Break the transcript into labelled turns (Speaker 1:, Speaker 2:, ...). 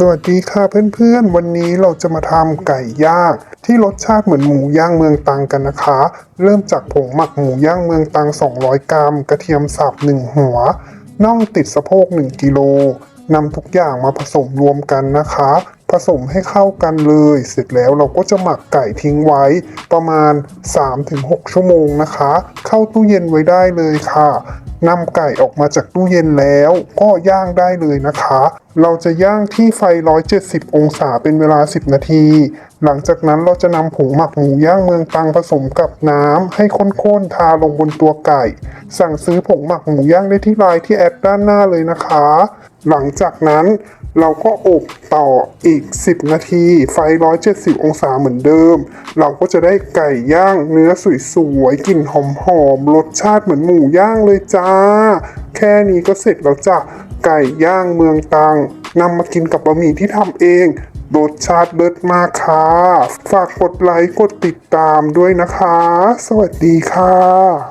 Speaker 1: สวัสดีค่ะเพื่อนๆ วันนี้เราจะมาทำไก่ย่างที่รสชาติเหมือนหมูย่างเมืองตังกันนะคะ เริ่มจากผงหมักหมูย่างเมืองตัง 200 กรัม กระเทียมสับ1 หัวน่องติดสะโพก 1 กิโลนำทุกอย่างมาผสมรวมกันนะคะ ผสมให้เข้ากันเลย เสร็จแล้วเราก็จะหมักไก่ทิ้งไว้ ประมาณ 3-6 ชั่วโมงนะคะ เข้าตู้เย็นไว้ได้เลยค่ะ นำไก่ออกมาจากตู้เย็นแล้วก็ย่างได้เลยนะคะ เราจะย่างที่ไฟ 170 องศาเป็นเวลา 10 นาที หลังจากนั้นเราจะนำผงหมักหมูย่างเมืองตังผสมกับน้ำให้ข้นๆทาลงบนตัวไก่ สั่งซื้อผงหมักหมูย่างได้ที่ไลน์ที่แอดด้านหน้าเลยนะคะ หลังจากนั้นเราก็อบต่ออีก 10 นาที ไฟ 170 องศาเหมือนเดิม เราก็จะได้ไก่ย่างเนื้อสวยๆกลิ่นหอมๆรสชาติเหมือนหมูย่างเลยจ้า แค่นี้ก็เสร็จแล้วจ้ะไก่ย่างเมืองตังนำมากินกับบะหมี่ที่ทำเองรสชาติเลิศมากค่ะ ฝากกดไลค์กดติดตามด้วยนะคะ สวัสดีค่ะ